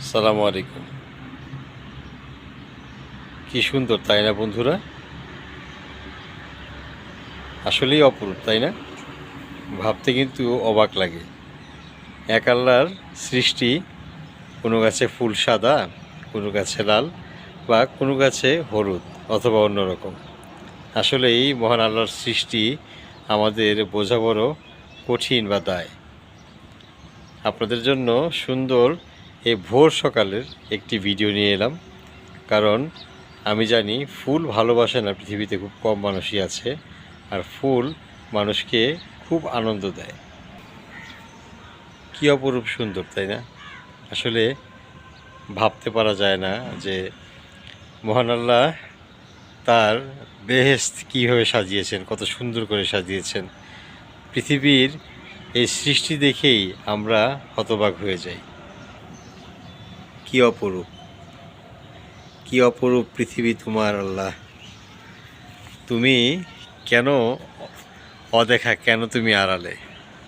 সালামু আলাইকুম। কি সুন্দর, তাই না বন্ধুরা? আসলেই অপরূপ, তাই না? ভাবতে কিন্তু অবাক লাগে। এক আল্লাহর সৃষ্টি, কোনো গাছে ফুল সাদা, কোনো গাছে লাল বা কোনো গাছে হলুদ অথবা অন্যরকম আসলে এই মহান আল্লাহর সৃষ্টি আমাদের বোঝা বড় কঠিন বা দায়। আপনাদের জন্য সুন্দর এই ভোর সকালের একটি ভিডিও নিয়ে এলাম। কারণ আমি জানি ফুল ভালোবাসে না, পৃথিবীতে খুব কম মানুষই আছে। আর ফুল মানুষকে খুব আনন্দ দেয়। কী অপরূপ সুন্দর, তাই না? আসলে ভাবতে পারা যায় না যে মহান আল্লাহ তার বেহেস্ত কীভাবে সাজিয়েছেন, কত সুন্দর করে সাজিয়েছেন। পৃথিবীর এই সৃষ্টি দেখেই আমরা হতবাক হয়ে যাই। কি অপরূপ? কি অপরূপ পৃথিবী তোমার আল্লাহ? তুমি কেন অদেখা, কেন তুমি আড়ালে?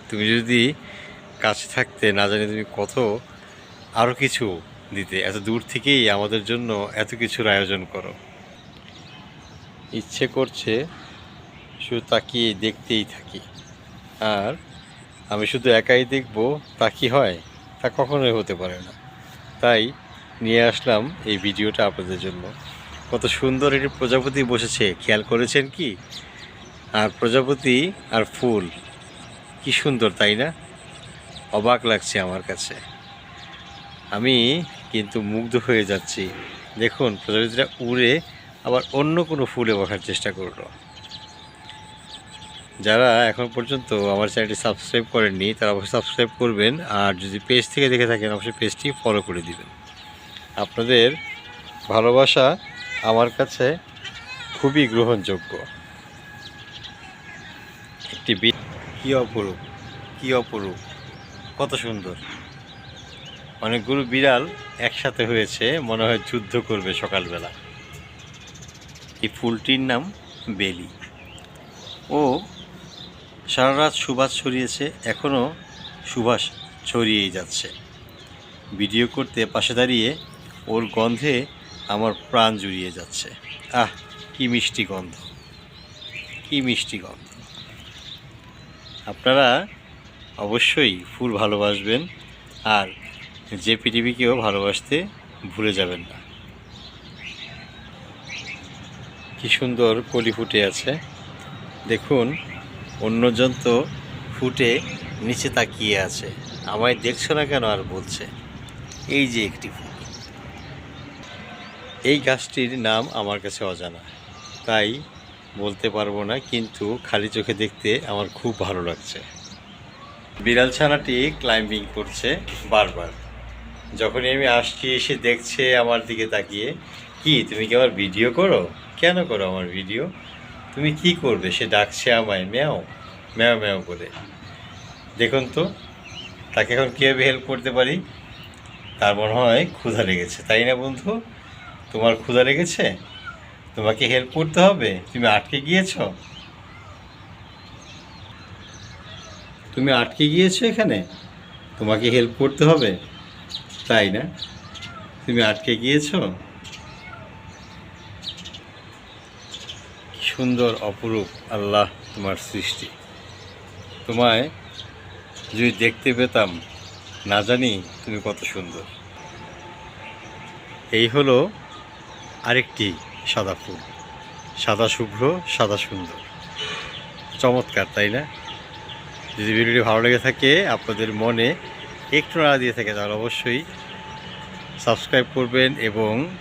তুমি যদি কাছে থাকতে না জানি তুমি কত আরও কিছু দিতে, এত দূর থেকেই আমাদের জন্য এত কিছুর আয়োজন করো। ইচ্ছে করছে শুধু তাকিয়ে দেখতেই থাকি। আর আমি শুধু একাই দেখব তা কি হয়? তা কখনোই হতে পারে না। তাই নিয়ে আসলাম এই ভিডিওটা আপনাদের জন্য। কত সুন্দর একটি প্রজাপতি বসেছে, খেয়াল করেছেন কি? আর প্রজাপতি আর ফুল, কি সুন্দর, তাই না? অবাক লাগছে আমার কাছে। আমি কিন্তু মুগ্ধ হয়ে যাচ্ছি। দেখুন, প্রজাপতিটা উড়ে আবার অন্য কোনো ফুলে বসার চেষ্টা করল। যারা এখন পর্যন্ত আমার চ্যানেলটি সাবস্ক্রাইব করেননি, তারা অবশ্যই সাবস্ক্রাইব করবেন। আর যদি পেজ থেকে দেখে থাকেন, অবশ্যই পেজটি ফলো করে দিবেন। আপনাদের ভালোবাসা আমার কাছে খুবই গ্রহণযোগ্য। একটি বি কী অপরূপ কী অপরূপ, কত সুন্দর। অনেকগুলো বিড়াল একসাথে হয়েছে, মনে হয় যুদ্ধ করবে সকালবেলা। এই ফুলটির নাম বেলি। ও সারা রাত সুবাস ছড়িয়েছে, এখনও সুবাস ছড়িয়েই যাচ্ছে। ভিডিও করতে পাশে দাঁড়িয়ে ওর গন্ধে আমার প্রাণ জুড়িয়ে যাচ্ছে। আহ, কি মিষ্টি গন্ধ। কি মিষ্টি গন্ধ। আপনারা অবশ্যই ফুল ভালোবাসবেন আর যে পৃথিবীকেও ভালোবাসতে ভুলে যাবেন না। কি সুন্দর কলি ফুটে আছে। দেখুন অন্যজন তো ফুটে নিচে তাকিয়ে আছে। আমায় দেখছ না কেন আর বলছে? এই যে একটি ফুল। এই গাছটির নাম আমার কাছে অজানা। তাই বলতে পারব না, কিন্তু খালি চোখে দেখতে আমার খুব ভালো লাগছে। বিড়াল ছানাটি ক্লাইম্বিং করছে বারবার। যখনই আমি আসছি, এসে দেখছে আমার দিকে তাকিয়ে, কি, তুমি কি আমার ভিডিও করো? কেন করো আমার ভিডিও তুমি কি করবে? সে ডাকছে আমায় ম্যাও ম্যাও ম্যাও করে দেখুন তো, তাকে এখন কীভাবে হেল্প করতে পারি? তার মনে হয় ক্ষুধা লেগেছে, তাই না বন্ধু? তোমার ক্ষুধা লেগেছে? তোমাকে হেল্প করতে হবে? তুমি আটকে গিয়েছ? তুমি আটকে গিয়েছো এখানে? তোমাকে হেল্প করতে হবে? তাই না? তুমি আটকে গিয়েছো? সুন্দর, অপরূপ আল্লাহ তোমার সৃষ্টি। তোমায় যদি দেখতে পেতাম, না জানি তুমি কত সুন্দর। এই হলো আরেকটি সাদা ফুল। সাদা শুভ্র, সাদা সুন্দর। চমৎকার, তাই না? যদি ভিডিওটি ভালো লেগে থাকে, আপনাদের মনে একটু নাড়া দিয়ে থাকে, তাহলে অবশ্যই সাবস্ক্রাইব করবেন এবং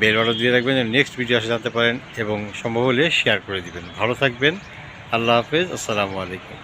বেল অর্ডার দিয়ে রাখবেন নেক্সট ভিডিও আসে জানতে পারেন এবং সম্ভব হলে শেয়ার করে দিবেন। ভালো থাকবেন, আল্লাহ হাফেজ, আসসালামু আলাইকুম।